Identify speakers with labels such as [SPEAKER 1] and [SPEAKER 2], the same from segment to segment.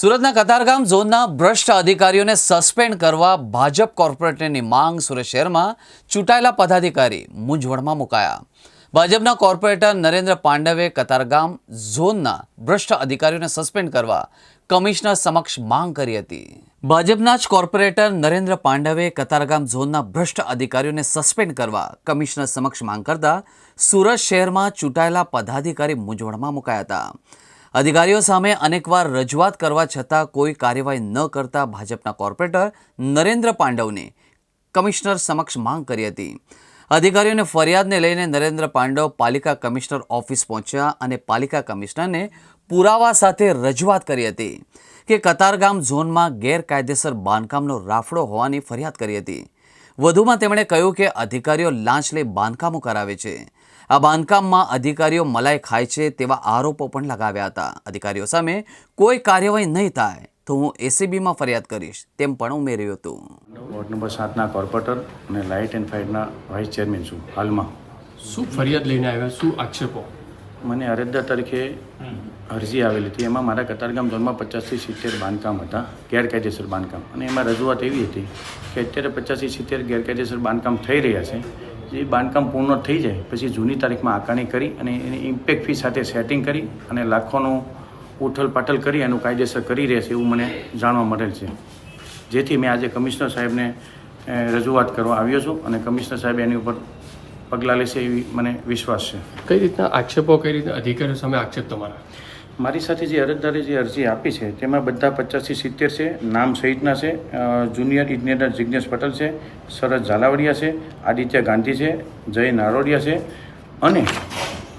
[SPEAKER 1] સુરતના કતારગામ ઝોનના ભ્રષ્ટ અધિકારીઓને સસ્પેન્ડ કરવા ભાજપ કોર્પોરેટરની માંગ સુરત શહેરમાં ચૂંટાયેલા પદાધિકારી મૂંઝવણમાં મુકાયા. ભાજપના કોર્પોરેટર નરેન્દ્ર પાંડવે કતારગામ ઝોનના ભ્રષ્ટ અધિકારીઓને સસ્પેન્ડ કરવા કમિશનર સમક્ષ માંગ કરી હતી. ભાજપના જ કોર્પોરેટર નરેન્દ્ર પાંડવે કતારગામ ઝોનના ભ્રષ્ટ અધિકારીઓને સસ્પેન્ડ કરવા કમિશનર સમક્ષ માંગ કરતા સુરત શહેરમાં ચૂંટાયેલા પદાધિકારી મૂંઝવણમાં મુકાયા હતા. અધિકારીઓ સામે અનેકવાર રજૂઆત કરવા છતાં કોઈ કાર્યવાહી ન કરતા ભાજપના કોર્પોરેટર નરેન્દ્ર પાંડવને કમિશનર સમક્ષ માંગ કરી હતી. અધિકારીઓને ફરિયાદને લઈને નરેન્દ્ર પાંડવ પાલિકા કમિશનર ઓફિસ પહોંચ્યા અને પાલિકા કમિશનરને પુરાવા સાથે રજૂઆત કરી હતી કે કતારગામ ઝોનમાં ગેરકાયદેસર બાંધકામનો રાફડો હોવાની ફરિયાદ કરી હતી. વધુમાં તેમણે કહ્યું કે અધિકારીઓ લાંચ લઈ બાંધકામો કરાવે છે. આ બાંધકામમાં અધિકારીઓ મલાઈ ખાય છે તેવા આરોપો પણ લગાવ્યા હતા. અધિકારીઓ સામે કોઈ કાર્યવાહી નહીં થાય તો હું એસીબીમાં ફરિયાદ કરીશ તેમ પણ ઉમેર્યું હતું.
[SPEAKER 2] વોર્ડ નંબર સાતના કોર્પોરેટર અને લાઇટ એન્ડ ફાયરના વાઇસ ચેરમેન છું હાલમાં.
[SPEAKER 3] શું ફરિયાદ લઈને આવ્યા? શું આક્ષેપો?
[SPEAKER 2] મને અરજદાર તરીકે અરજી આવેલી હતી. એમાં મારા કતારગામ ઝોનમાં પચાસથી સિત્તેર બાંધકામ હતા ગેરકાયદેસર બાંધકામ. અને એમાં રજૂઆત એવી હતી કે અત્યારે પચાસથી સિત્તેર ગેરકાયદેસર બાંધકામ થઈ રહ્યા છે. જે બાંધકામ પૂર્ણ થઈ જાય, પછી જૂની તારીખમાં આકારણી કરી અને એની ઇમ્પેક્ટ ફી સાથે સેટિંગ કરી અને લાખોનું ઉથલ પાટલ કરી એનું કાયદેસર કરી રહેશે એવું મને જાણવા મળેલ છે. જેથી મેં આજે કમિશનર સાહેબને રજૂઆત કરવા આવ્યો છું અને કમિશનર સાહેબ એની ઉપર પગલાં લેશે એવી મને વિશ્વાસ છે.
[SPEAKER 3] કઈ રીતના આક્ષેપો, કઈ રીતના અધિકારીઓ સામે આક્ષેપ તમારા?
[SPEAKER 2] મારી સાથે જે અરજદારે જે અરજી આપી છે તેમાં બધા પચાસથી સિત્તેર છે નામ સહિતના છે જુનિયર ઇજનેર જિજ્ઞેશ પટેલ છે શરદ ઝાલાવડિયા છે આદિત્ય ગાંધી છે જય નારોડિયા છે અને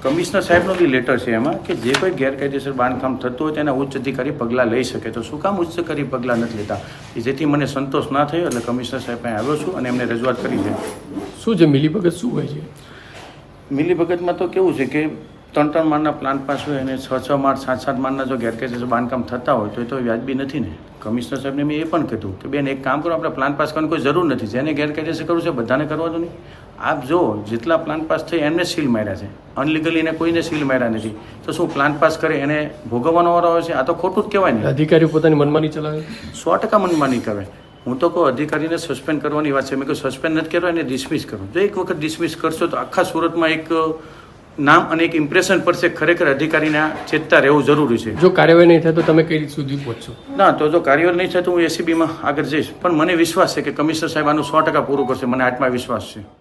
[SPEAKER 2] કમિશનર સાહેબનો બી લેટર છે એમાં કે જે કોઈ ગેરકાયદેસર બાંધકામ થતું હોય તેના ઉચ્ચ અધિકારી પગલાં લઈ શકે. તો શું કામ ઉચ્ચ અધિકારી પગલાં નથી લેતા? કે જેથી મને સંતોષ ના થયો એટલે કમિશનર સાહેબ અહીં આવ્યો છું અને એમને રજૂઆત કરી છે.
[SPEAKER 3] શું છે મિલીભગત શું હોય છે?
[SPEAKER 2] મિલીભગતમાં તો કેવું છે કે ત્રણ ત્રણ માળના પ્લાન્ટ પાસે હોય અને છ છ માળ સાત સાત માળના જો ગેરકાયદેસર બાંધકામ થતા હોય તો એ તો વ્યાજબી નથી ને. કમિશનર સાહેબને મેં એ પણ કીધું કે બેન એક કામ કરો આપણે પ્લાન પાસ કરવાની કોઈ જરૂર નથી. જેને ગેરકાયદેસર કરવું છે બધાને કરવા દો નહીં. આપ જો જેટલા પ્લાન પાસ થઈ એમને સીલ માર્યા છે. અનલીગલી એને કોઈને સીલ માર્યા નથી. તો શું પ્લાન પાસ કરે એને ભોગવવાનો વારો આવે છે? આ તો ખોટું જ કહેવાય ને.
[SPEAKER 3] અધિકારીઓ પોતાની મનમાની ચલાવે?
[SPEAKER 2] સો ટકા મનમાની કરે હું તો કહું અધિકારીને સસ્પેન્ડ કરવાની વાત છે. મેં કહ્યું સસ્પેન્ડ નથી કરવા એને ડિસમિસ કરો. જો એક વખત ડિસમિસ કરશો તો આખા સુરતમાં એક નામ અને એક ઇમ્પ્રેશન પડશે ખરેખર અધિકારીને ચેતતા રહેવું જરૂરી છે.
[SPEAKER 3] જો કાર્યવાહી નહીં થાય તો તમે કઈ રીત સુધી પહોંચશો?
[SPEAKER 2] ના તો જો કાર્યવાહી નહીં થાય તો હું એસીબીમાં આગળ જઈશ. પણ મને વિશ્વાસ છે કે કમિશનર સાહેબ આનું સો ટકા પૂરું કરશે. મને આત્મવિશ્વાસ છે.